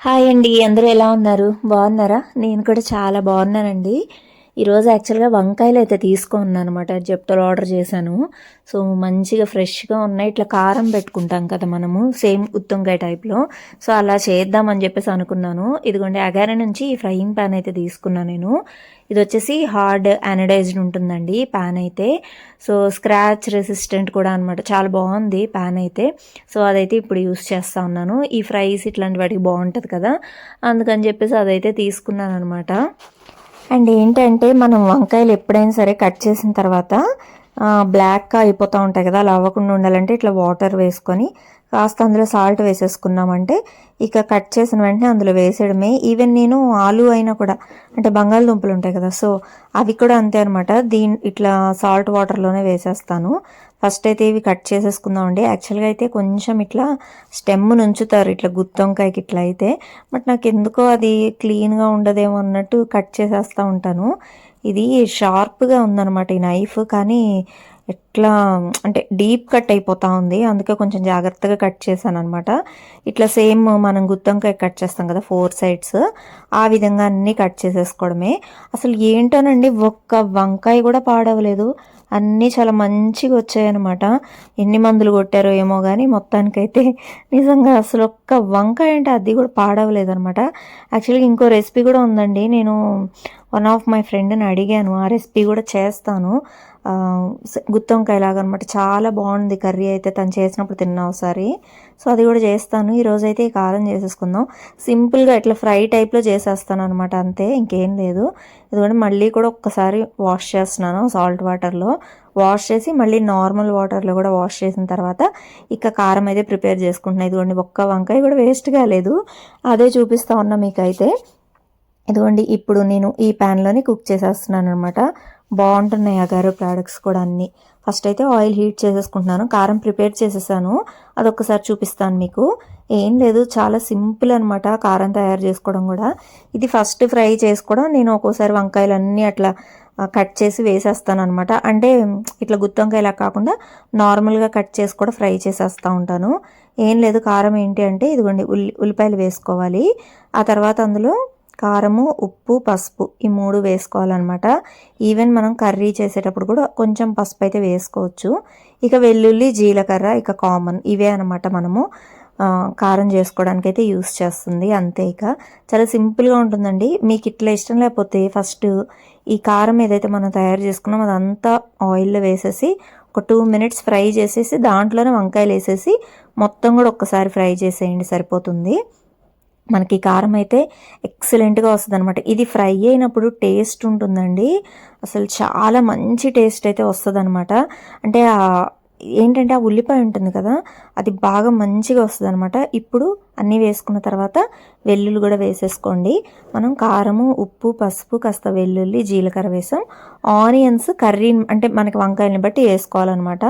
Hi అండి అందరూ ఎలా ఉన్నారు? బాగున్నారా? నేను కూడా చాలా బాగున్నానండి. ఈరోజు యాక్చువల్గా వంకాయలు అయితే తీసుకున్నాను అనమాట జెప్టోలో ఆర్డర్ చేశాను. సో మంచిగా ఫ్రెష్గా ఉన్నాయి. ఇట్లా కారం పెట్టుకుంటాం కదా మనము సేమ్ ఉత్తంకాయ టైప్లో సో అలా చేద్దామని చెప్పేసి అనుకున్నాను. ఇదిగోండి అగారి నుంచి ఈ ఫ్రైయింగ్ ప్యాన్ అయితే తీసుకున్నాను నేను. ఇది వచ్చేసి హార్డ్ యానడైజ్డ్ ఉంటుందండి ప్యాన్ అయితే. సో స్క్రాచ్ రెసిస్టెంట్ కూడా అనమాట చాలా బాగుంది ప్యాన్ అయితే. సో అదైతే ఇప్పుడు యూస్ చేస్తూ ఉన్నాను. ఈ ఫ్రైస్ ఇట్లాంటి వాటికి బాగుంటుంది కదా. అందుకని చెప్పేసి అదైతే తీసుకున్నాను అనమాట అండ్ ఏంటంటే మనం వంకాయలు ఎప్పుడైనా సరే కట్ చేసిన తర్వాత బ్లాక్గా అయిపోతూ ఉంటాయి కదా అలా అవ్వకుండా ఉండాలంటే ఇట్లా వాటర్ వేసుకొని కాస్త అందులో సాల్ట్ వేసేసుకున్నామంటే ఇక కట్ చేసిన వెంటనే అందులో వేసేయడమే. ఈవెన్ నేను ఆలు అయినా కూడా అంటే బంగాళదుంపలు ఉంటాయి కదా సో అవి కూడా అంతే అనమాట దీని ఇట్లా సాల్ట్ వాటర్లోనే వేసేస్తాను. ఫస్ట్ అయితే ఇవి కట్ చేసేసుకుందామండి. యాక్చువల్గా అయితే కొంచెం ఇట్లా స్టెమ్ నుంచుతారు ఇట్లా గుత్తొంకాయకి ఇట్లా అయితే. బట్ నాకు ఎందుకో అది క్లీన్గా ఉండదేమో అన్నట్టు కట్ చేసేస్తూ ఉంటాను. ఇది షార్ప్గా ఉందన్నమాట ఈ నైఫ్ కానీ ఎట్లా అంటే డీప్ కట్ అయిపోతా ఉంది. అందుకే కొంచెం జాగ్రత్తగా కట్ చేశాను అనమాట ఇట్లా సేమ్ మనం గుత్తంకాయ కట్ చేస్తాం కదా ఫోర్ సైడ్స్. ఆ విధంగా అన్నీ కట్ చేసేసుకోవడమే. అసలు ఏంటోనండి ఒక్క వంకాయ కూడా పాడవలేదు. అన్నీ చాలా మంచిగా వచ్చాయన్నమాట. ఎన్ని మందులు కొట్టారో ఏమో కానీ మొత్తానికైతే నిజంగా అసలు ఒక్క వంకాయ అంటే అది కూడా పాడవలేదు అనమాట యాక్చువల్గా ఇంకో రెసిపీ కూడా ఉందండి. నేను వన్ ఆఫ్ మై ఫ్రెండ్ని అడిగాను. ఆ రెసిపీ కూడా చేస్తాను. గుత్తి వంకాయలాగా అనమాట చాలా బాగుంది కర్రీ అయితే తను చేసినప్పుడు తిన్నా ఒకసారి. సో అది కూడా చేస్తాను. ఈరోజు అయితే ఈ కారం చేసేసుకుందాం. సింపుల్గా ఇట్లా ఫ్రై టైప్లో చేసేస్తాను అనమాట. అంతే ఇంకేం లేదు. ఇదిగోండి మళ్ళీ కూడా ఒక్కసారి వాష్ చేస్తున్నాను సాల్ట్ వాటర్లో. వాష్ చేసి మళ్ళీ నార్మల్ వాటర్లో కూడా వాష్ చేసిన తర్వాత ఇక కారం అయితే ప్రిపేర్ చేసుకుంటున్నాను ఇదిగోండి ఒక్క వంకాయ కూడా వేస్ట్గా లేదు. అదే చూపిస్తా ఉన్నా మీకైతే. ఇదిగోండి ఇప్పుడు నేను ఈ ప్యాన్లోనే కుక్ చేసేస్తున్నాను అనమాట బాగుంటున్నాయి అగారో ప్రోడక్ట్స్ కూడా అన్నీ. ఫస్ట్ అయితే ఆయిల్ హీట్ చేసేసుకుంటున్నాను. కారం ప్రిపేర్ చేసేసాను. అదొకసారి చూపిస్తాను మీకు. ఏం లేదు చాలా సింపుల్ అనమాట కారం తయారు చేసుకోవడం కూడా. ఇది ఫస్ట్ ఫ్రై చేసుకోవడం నేను ఒక్కోసారి వంకాయలు అన్నీ అట్లా కట్ చేసి వేసేస్తాను అనమాట అంటే ఇట్లా గుత్తొంకాయలా కాకుండా నార్మల్గా కట్ చేసి కూడా ఫ్రై చేసేస్తూ ఉంటాను. ఏం లేదు కారం ఏంటి అంటే ఇదిగోండి ఉల్లి ఉల్లిపాయలు వేసుకోవాలి. ఆ తర్వాత అందులో కారము ఉప్పు పసుపు ఈ మూడు వేసుకోవాలన్నమాట. ఈవెన్ మనం కర్రీ చేసేటప్పుడు కూడా కొంచెం పసుపు అయితే వేసుకోవచ్చు. ఇక వెల్లుల్లి జీలకర్ర ఇక కామన్ ఇవే అనమాట మనము కారం చేసుకోవడానికి అయితే యూస్ చేస్తుంది. అంతే ఇక. చాలా సింపుల్గా ఉంటుందండి. మీకు ఇట్లా ఇష్టం లేకపోతే ఫస్ట్ ఈ కారం ఏదైతే మనం తయారు చేసుకున్నాం అదంతా ఆయిల్లో వేసేసి ఒక టూ మినిట్స్ ఫ్రై చేసేసి దాంట్లోనే వంకాయలు వేసేసి మొత్తం కూడా ఒక్కసారి ఫ్రై చేసేయండి సరిపోతుంది. మనకి కారం అయితే ఎక్సలెంట్గా వస్తుంది అనమాట ఇది ఫ్రై అయినప్పుడు టేస్ట్ ఉంటుందండి. అసలు చాలా మంచి టేస్ట్ అయితే వస్తుంది అనమాట అంటే ఏంటంటే ఆ ఉల్లిపాయ ఉంటుంది కదా అది బాగా మంచిగా వస్తుంది అనమాట ఇప్పుడు అన్నీ వేసుకున్న తర్వాత వెల్లుల్లి కూడా వేసేసుకోండి. మనం కారము ఉప్పు పసుపు కాస్త వెల్లుల్లి జీలకర్ర వేసాం. ఆనియన్స్ కర్రీ అంటే మనకి వంకాయని బట్టి వేసుకోవాలన్నమాట.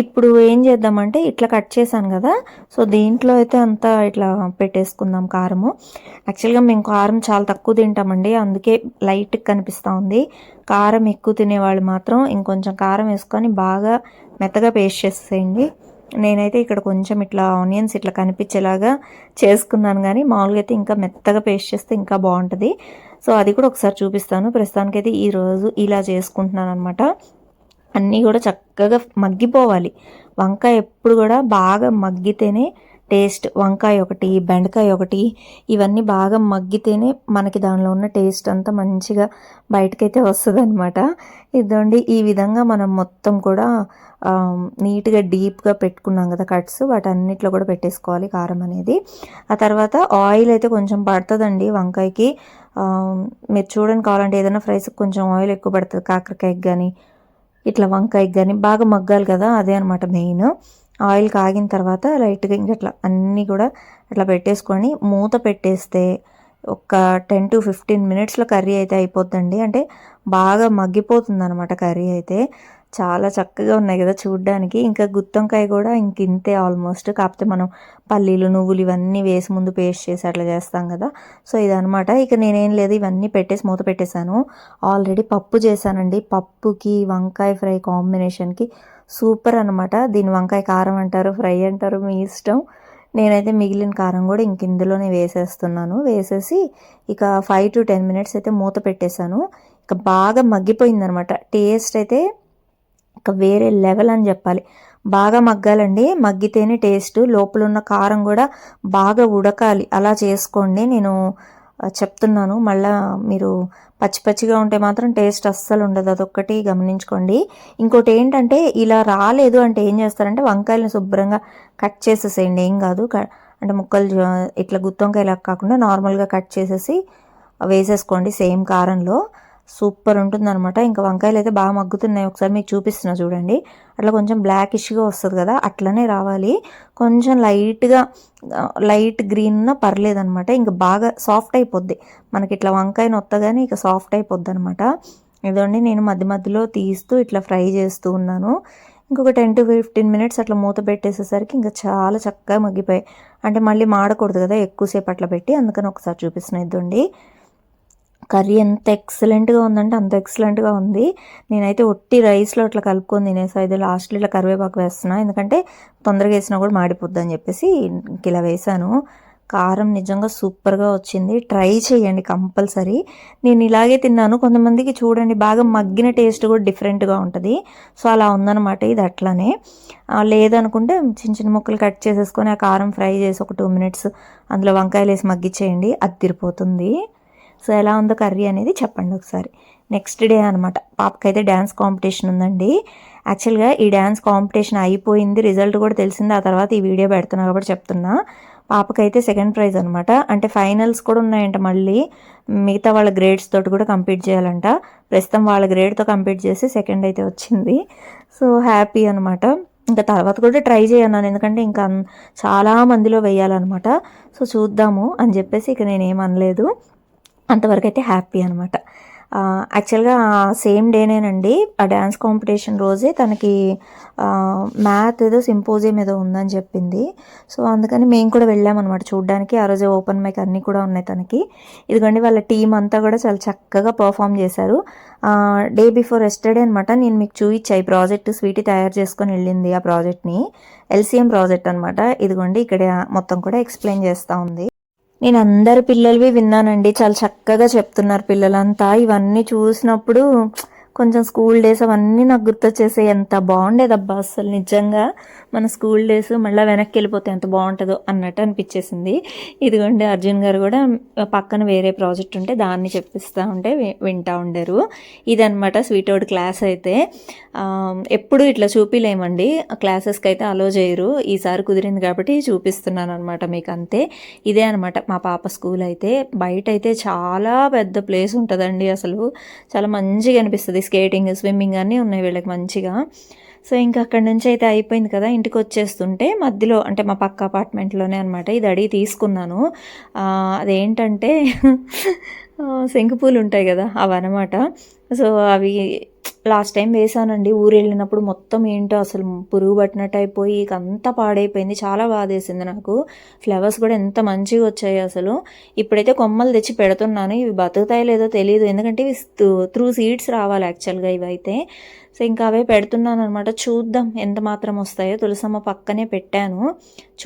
ఇప్పుడు ఏం చేద్దామంటే ఇట్లా కట్ చేశాను కదా. సో దీంట్లో అయితే అంతా ఇట్లా పెట్టేసుకుందాం కారము. యాక్చువల్గా మేము కారం చాలా తక్కువ తింటామండి. అందుకే లైట్ కనిపిస్తూ ఉంది. కారం ఎక్కువ తినేవాళ్ళు మాత్రం ఇంకొంచెం కారం వేసుకొని బాగా మెత్తగా పేస్ట్ చేసేయండి. నేనైతే ఇక్కడ కొంచెం ఇట్లా ఆనియన్స్ ఇట్లా కనిపించేలాగా చేసుకున్నాను కానీ మామూలుగా అయితే ఇంకా మెత్తగా పేస్ట్ చేస్తే ఇంకా బాగుంటుంది. సో అది కూడా ఒకసారి చూపిస్తాను. ప్రస్తుతానికైతే ఈరోజు ఇలా చేసుకుంటున్నాను అనమాట అన్నీ కూడా చక్కగా మగ్గిపోవాలి. వంకాయ ఎప్పుడు కూడా బాగా మగ్గితేనే టేస్ట్. వంకాయ ఒకటి బెండకాయ ఒకటి ఇవన్నీ బాగా మగ్గితేనే మనకి దానిలో ఉన్న టేస్ట్ అంతా మంచిగా బయటకైతే వస్తుంది అనమాట ఇదండి ఈ విధంగా మనం మొత్తం కూడా నీట్గా డీప్గా పెట్టుకున్నాం కదా కట్స్ వాటన్నిటిలో కూడా పెట్టేసుకోవాలి కారం అనేది. ఆ తర్వాత ఆయిల్ అయితే కొంచెం పడుతుందండి వంకాయకి. మీరు చూడండి కావాలంటే ఏదైనా ఫ్రైస్ కొంచెం ఆయిల్ ఎక్కువ పడుతుంది కాకరకాయకి కానీ ఇట్లా వంకాయకి కానీ బాగా మగ్గాలి కదా అదే అనమాట మెయిన్ ఆయిల్ కాగిన తర్వాత లైట్గా ఇంకా అట్లా అన్నీ కూడా అట్లా పెట్టేసుకొని మూత పెట్టేస్తే ఒక టెన్ టు ఫిఫ్టీన్ మినిట్స్లో కర్రీ అయితే అయిపోద్దండి. అంటే బాగా మగ్గిపోతుంది అనమాట కర్రీ అయితే. చాలా చక్కగా ఉన్నాయి కదా చూడ్డానికి. ఇంకా గుత్తొంకాయ కూడా ఇంక ఇంతే ఆల్మోస్ట్. కాకపోతే మనం పల్లీలు నువ్వులు ఇవన్నీ వేసి ముందు పేస్ట్ చేసి అట్లా చేస్తాం కదా. సో ఇదనమాట ఇక నేనేం లేదు ఇవన్నీ పెట్టేసి మూత పెట్టేశాను. ఆల్రెడీ పప్పు చేశానండి. పప్పుకి వంకాయ ఫ్రై కాంబినేషన్కి సూపర్ అనమాట దీని వంకాయ కారం అంటారు ఫ్రై అంటారు మీ ఇష్టం. నేనైతే మిగిలిన కారం కూడా ఇంక ఇందులోనే వేసేస్తున్నాను. వేసేసి ఇక ఫైవ్ టు టెన్ మినిట్స్ అయితే మూత పెట్టేశాను. ఇక బాగా మగ్గిపోయిందనమాట టేస్ట్ అయితే ఇక వేరే లెవెల్ అని చెప్పాలి. బాగా మగ్గాలండి. మగ్గితేనే టేస్ట్. లోపల ఉన్న కారం కూడా బాగా ఉడకాలి. అలా చేసుకోండి. నేను చెప్తున్నాను. మళ్ళా మీరు పచ్చి పచ్చిగా ఉంటే మాత్రం టేస్ట్ అస్సలు ఉండదు. అదొక్కటి గమనించుకోండి. ఇంకోటి ఏంటంటే ఇలా రాలేదు అంటే ఏం చేస్తారంటే వంకాయలను శుభ్రంగా కట్ చేసేసేయండి. ఏం కాదు. అంటే ముక్కలు ఇట్లా గుత్తి కాకుండా నార్మల్గా కట్ చేసేసి వేసేసుకోండి సేమ్ కారంలో. సూపర్ ఉంటుందన్నమాట. ఇంకా వంకాయలు అయితే బాగా మగ్గుతున్నాయి. ఒకసారి మీకు చూపిస్తున్నా చూడండి. అట్లా కొంచెం బ్లాకిష్గా వస్తుంది కదా అట్లనే రావాలి. కొంచెం లైట్గా లైట్ గ్రీన్ పర్లేదనమాట ఇంకా బాగా సాఫ్ట్ అయిపోద్ది. మనకి ఇట్లా వంకాయ నొత్తగానే ఇక సాఫ్ట్ అయిపోద్ది అనమాట ఇదండి నేను మధ్య మధ్యలో తీస్తూ ఇట్లా ఫ్రై చేస్తూ ఉన్నాను. ఇంకొక టెన్ టు ఫిఫ్టీన్ మినిట్స్ అట్లా మూత పెట్టేసేసరికి ఇంకా చాలా చక్కగా మగ్గిపోయాయి. అంటే మళ్ళీ మాడకూడదు కదా ఎక్కువసేపు అట్లా పెట్టి. అందుకని ఒకసారి చూపిస్తున్నా ఇదండి. కర్రీ ఎంత ఎక్సలెంట్గా ఉందంటే అంత ఎక్సలెంట్గా ఉంది. నేనైతే ఒట్టి రైస్లో ఇట్లా కలుపుకొని తినేసా. ఇది లాస్ట్లో ఇట్లా కరివేపాకు వేస్తున్నా. ఎందుకంటే తొందరగా వేసినా కూడా మాడిపోద్ది అని చెప్పేసి ఇలా వేసాను కారం నిజంగా సూపర్గా వచ్చింది. ట్రై చేయండి కంపల్సరీ. నేను ఇలాగే తిన్నాను. కొంతమందికి చూడండి బాగా మగ్గిన టేస్ట్ కూడా డిఫరెంట్గా ఉంటుంది. సో అలా ఉందన్నమాట ఇది అట్లానే. లేదనుకుంటే చిన్న చిన్న ముక్కలు కట్ చేసేసుకొని ఆ కారం ఫ్రై చేసి ఒక టూ మినిట్స్ అందులో వంకాయలు వేసి మగ్గిచ్చేయండి. అది తిరిపోతుంది. సో ఎలా ఉందో కర్రీ అనేది చెప్పండి ఒకసారి. నెక్స్ట్ డే అనమాట పాపకైతే డ్యాన్స్ కాంపిటీషన్ ఉందండి. యాక్చువల్గా ఈ డ్యాన్స్ కాంపిటీషన్ అయిపోయింది. రిజల్ట్ కూడా తెలిసింది. ఆ తర్వాత ఈ వీడియో పెడుతున్నా కాబట్టి చెప్తున్నా. పాపకైతే సెకండ్ ప్రైజ్ అనమాట అంటే ఫైనల్స్ కూడా ఉన్నాయంట మళ్ళీ. మిగతా వాళ్ళ గ్రేడ్స్ తోటి కూడా కంప్లీట్ చేయాలంట. ప్రస్తుతం వాళ్ళ గ్రేడ్తో కంప్లీట్ చేసి సెకండ్ అయితే వచ్చింది. సో హ్యాపీ అనమాట ఇంకా తర్వాత కూడా ట్రై చేయన్నాను ఎందుకంటే ఇంకా చాలా మందిలో వేయాలన్నమాట. సో చూద్దాము అని చెప్పేసి ఇక నేనేం అనలేదు. అంతవరకు అయితే హ్యాపీ అనమాట యాక్చువల్గా సేమ్ డేనేనండి. ఆ డ్యాన్స్ కాంపిటీషన్ రోజే తనకి మ్యాథ్ ఏదో సింపోజియం ఏదో ఉందని చెప్పింది. సో అందుకని మేము కూడా వెళ్ళామన్నమాట చూడడానికి. ఆ రోజే ఓపెన్ మైక్ అన్నీ కూడా ఉన్నాయి తనకి. ఇదిగోండి వాళ్ళ టీం అంతా కూడా చాలా చక్కగా పర్ఫామ్ చేశారు. డే బిఫోర్ ఎస్టర్డే అనమాట నేను మీకు చూపించా ఈ ప్రాజెక్ట్ స్వీటీ తయారు చేసుకొని వెళ్ళింది ఆ ప్రాజెక్ట్ని. ఎల్సిఎం ప్రాజెక్ట్ అనమాట ఇదిగోండి ఇక్కడ మొత్తం కూడా ఎక్స్ప్లెయిన్ చేస్తూ ఉంది. నేను అందరి పిల్లలవి విన్నానండి. చాలా చక్కగా చెప్తున్నారు పిల్లలంతా. ఇవన్నీ చూసినప్పుడు కొంచెం స్కూల్ డేస్ అవన్నీ నాకు గుర్తొచ్చేసే ఎంత బాగుండేదబ్బా అసలు నిజంగా. మన స్కూల్ డేస్ మళ్ళీ వెనక్కి వెళ్ళిపోతే ఎంత బాగుంటుందో అన్నట్టు అనిపించేసింది. ఇదిగోండి అర్జున్ గారు కూడా పక్కన వేరే ప్రాజెక్ట్ ఉంటే దాన్ని చెప్పిస్తూ ఉంటే వి- వింటా ఉండరు. ఇదనమాట స్వీట్ అవుట్ క్లాస్ అయితే. ఎప్పుడు ఇట్లా చూపిలేమండి. క్లాసెస్కి అయితే అలో చేయరు. ఈసారి కుదిరింది కాబట్టి చూపిస్తున్నాను అనమాట మీకు అంతే ఇదే అనమాట మా పాప స్కూల్ అయితే. బయట అయితే చాలా పెద్ద ప్లేస్ ఉంటుందండి అసలు. చాలా మంచిగా అనిపిస్తుంది. స్కేటింగ్ స్విమ్మింగ్ అన్నీ ఉన్నాయి వీళ్ళకి మంచిగా. సో ఇంకా అక్కడి నుంచి అయితే అయిపోయింది కదా ఇంటికి వచ్చేస్తుంటే మధ్యలో అంటే మా పక్క అపార్ట్మెంట్లోనే అనమాట ఇది అడిగి తీసుకున్నాను. అదేంటంటే ఆ, శంకుపూలు ఉంటాయి కదా అవి సో అవి లాస్ట్ టైం వేసానండి. ఊరు వెళ్ళినప్పుడు మొత్తం ఏంటో అసలు పురుగు పట్టినట్టు అయిపోయి ఇక అంతా పాడైపోయింది. చాలా బాధేసింది నాకు. ఫ్లవర్స్ కూడా ఎంత మంచిగా వచ్చాయి అసలు. ఇప్పుడైతే కొమ్మలు తెచ్చి పెడుతున్నాను. ఇవి బతుకుతాయో లేదో తెలియదు ఎందుకంటే ఇవి త్రూ సీడ్స్ రావాలి యాక్చువల్గా ఇవి అయితే సో ఇంకా అవే పెడుతున్నాను అనమాట చూద్దాం ఎంత మాత్రం వస్తాయో. తులసమ్మ పక్కనే పెట్టాను.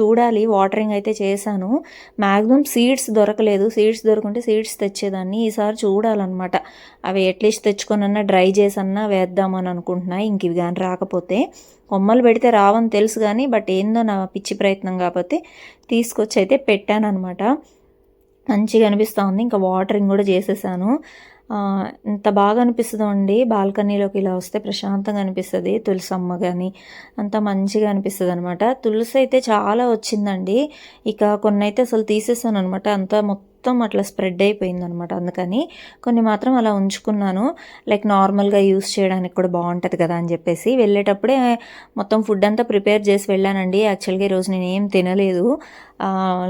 చూడాలి. వాటరింగ్ అయితే చేశాను. మ్యాక్సిమం సీడ్స్ దొరకలేదు. సీడ్స్ దొరకుంటే సీడ్స్ తెచ్చేదాన్ని. ఈసారి చూడాలన్నమాట. అవి ఎట్లీస్ట్ తెచ్చుకొనన్నా డ్రై చేసన్నా వేద్దామని అనుకుంటున్నా ఇంక ఇవి కానీ రాకపోతే కొమ్మలు పెడితే రావని తెలుసు కానీ బట్ ఏందో నా పిచ్చి ప్రయత్నం కాకపోతే తీసుకొచ్చి అయితే పెట్టాను అనమాట మంచిగా అనిపిస్తూ ఉంది. ఇంకా వాటరింగ్ కూడా చేసేసాను. ఇంత ఎంత బాగా అనిపిస్తుందో అండి బాల్కనీలోకి ఇలా వస్తే ప్రశాంతంగా అనిపిస్తుంది. తులసమ్మ కానీ అంత మంచిగా అనిపిస్తుంది అనమాట తులసి అయితే చాలా వచ్చిందండి. ఇక కొన్ని అయితే అసలు తీసేసాను అనమాట అంతా మొత్తం మొత్తం అట్లా స్ప్రెడ్ అయిపోయింది అనమాట అందుకని కొన్ని మాత్రం అలా ఉంచుకున్నాను. లైక్ నార్మల్గా యూస్ చేయడానికి కూడా బాగుంటుంది కదా అని చెప్పేసి వెళ్ళేటప్పుడే మొత్తం ఫుడ్ అంతా ప్రిపేర్ చేసి వెళ్ళానండి. యాక్చువల్గా ఈరోజు నేను ఏం తినలేదు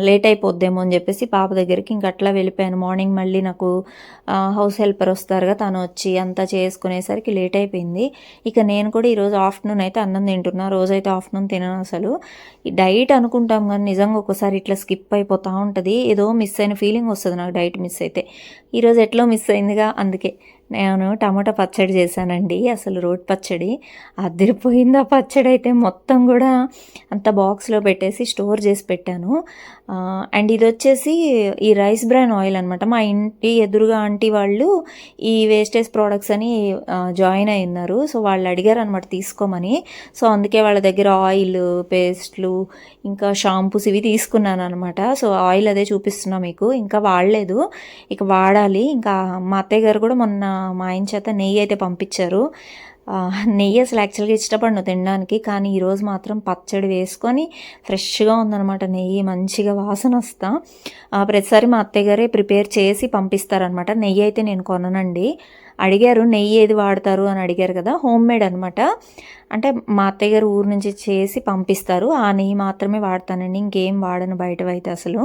లేట్ అయిపోద్దేమో అని చెప్పేసి పాప దగ్గరికి ఇంక అట్లా వెళ్ళిపోయాను. మార్నింగ్ మళ్ళీ నాకు హౌస్ హెల్పర్ వస్తారుగా తను వచ్చి అంతా చేసుకునేసరికి లేట్ అయిపోయింది. ఇక నేను కూడా ఈరోజు ఆఫ్టర్నూన్ అయితే అన్నం తింటున్నా. రోజైతే ఆఫ్టర్నూన్ తినను అసలు. ఈ డైట్ అనుకుంటాం కానీ నిజంగా ఒకసారి ఇట్లా స్కిప్ అయిపోతూ ఉంటుంది. ఏదో మిస్ అయిన ఫీలింగ్ వస్తుంది నాకు డైట్ మిస్ అయితే. ఈరోజు ఎట్లో మిస్ అయిందిగా? అందుకే. నేను టమాటా పచ్చడి చేశానండి అసలు రోడ్ పచ్చడి. అదిరిపోయింది ఆ పచ్చడి అయితే మొత్తం కూడా అంత బాక్స్లో పెట్టేసి స్టోర్ చేసి పెట్టాను. అండ్ ఇది వచ్చేసి ఈ రైస్ బ్రాన్ ఆయిల్ అనమాట మా ఇంటి ఎదురుగా ఆంటీ వాళ్ళు ఈ వేస్టేజ్ ప్రోడక్ట్స్ అని జాయిన్ అయి ఉన్నారు. సో వాళ్ళు అడిగారు అనమాట తీసుకోమని. సో అందుకే వాళ్ళ దగ్గర ఆయిల్ పేస్ట్లు ఇంకా షాంపూస్ ఇవి తీసుకున్నాను అనమాట సో ఆయిల్ అదే చూపిస్తున్నా మీకు. ఇంకా వాడలేదు. ఇక వాడాలి. ఇంకా మా అత్తయ్య గారు కూడా మొన్న మా ఆయన చేత నెయ్యి అయితే పంపించారు. నెయ్యి అసలు యాక్చువల్గా ఇష్టపడను తినడానికి కానీ ఈరోజు మాత్రం పచ్చడి వేసుకొని ఫ్రెష్గా ఉందన్నమాట నెయ్యి మంచిగా వాసన వస్తా. ప్రతిసారి మా అత్తయ్య గారే ప్రిపేర్ చేసి పంపిస్తారనమాట నెయ్యి అయితే నేను కొననండి. అడిగారు నెయ్యి ఏది వాడతారు? అని అడిగారు కదా హోమ్ మేడ్ అనమాట అంటే మా అత్తయ్య గారు ఊరు నుంచి చేసి పంపిస్తారు ఆ నెయ్యి మాత్రమే వాడతానండి ఇంకేం వాడను బయటవైతే అసలు.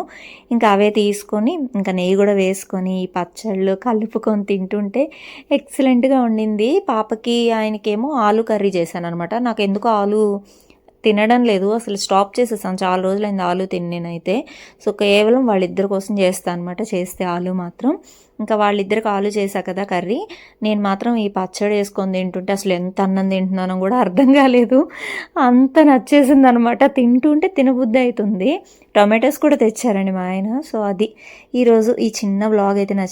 ఇంకా అవే తీసుకొని ఇంకా నెయ్యి కూడా వేసుకొని పచ్చళ్ళు కలుపుకొని తింటుంటే ఎక్సలెంట్గా ఉండింది. పాపకి ఆయనకేమో ఆలు కర్రీ చేశాను అనమాట నాకు ఎందుకు ఆలు తినడం లేదు. అసలు స్టాప్ చేసేసాను. చాలా రోజులైంది ఆలు తిని నేనైతే సో కేవలం వాళ్ళిద్దరి కోసం చేస్తాను అనమాట చేస్తే ఆలు మాత్రం. ఇంకా వాళ్ళిద్దరికి ఆలు చేశా కదా కర్రీ. నేను మాత్రం ఈ పచ్చడి వేసుకొని తింటుంటే అసలు ఎంత అన్నం తింటున్నానో కూడా అర్థం కాలేదు. అంత నచ్చేసింది అనమాట తింటుంటే తినబుద్ధి అవుతుంది. టొమాటోస్ కూడా తెచ్చారండి మా ఆయన. సో అది. ఈరోజు ఈ చిన్న బ్లాగ్ అయితే నచ్చింది.